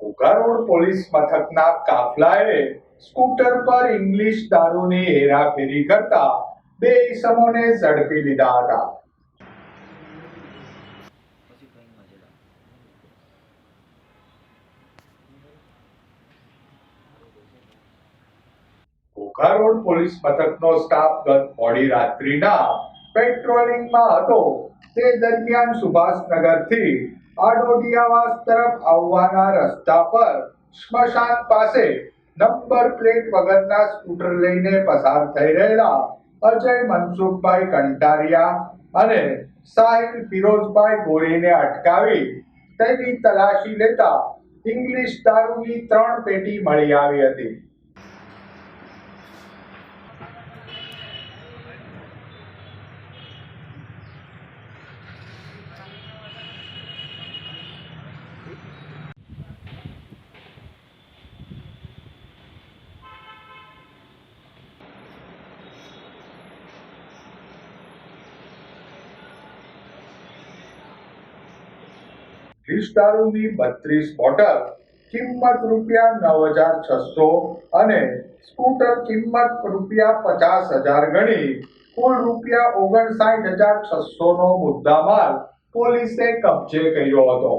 Ghogha road police મથકના કાફલાએ scooter પર English દારૂની હેરાફેરી કરતા બે ઈસમોને ઝડપી લીધા હતા. ઘોઘા રોડ પોલીસ મથકનો સ્ટાફ ગત મોડી રાત્રિના પેટ્રોલિંગમાં હતો. તે દરમિયાન સુભાષનગરથી આડોડિયાવાસ તરફ આવવાના રસ્તા પર સ્મશાન પાસે નંબર પ્લેટ વગરના સ્કૂટર લઈને પસાર થઈ રહેલા અજય મનસુખભાઈ કંટારિયા અને સાહિલ ફિરોઝભાઈ ગોરીને અટકાવી તેની તલાશી લેતા ઇંગ્લિશ દારૂની ત્રણ પેટી મળી આવી હતી. વીસ બત્રીસ બોટલ કિંમત રૂપિયા નવ હજાર છસો અને સ્કૂટર કિંમત રૂપિયા પચાસ હજાર ગણી. કુલ રૂપિયા ઓગણસાઠ હજાર છસો નો મુદ્દામાલ પોલીસે કબજે કર્યો હતો.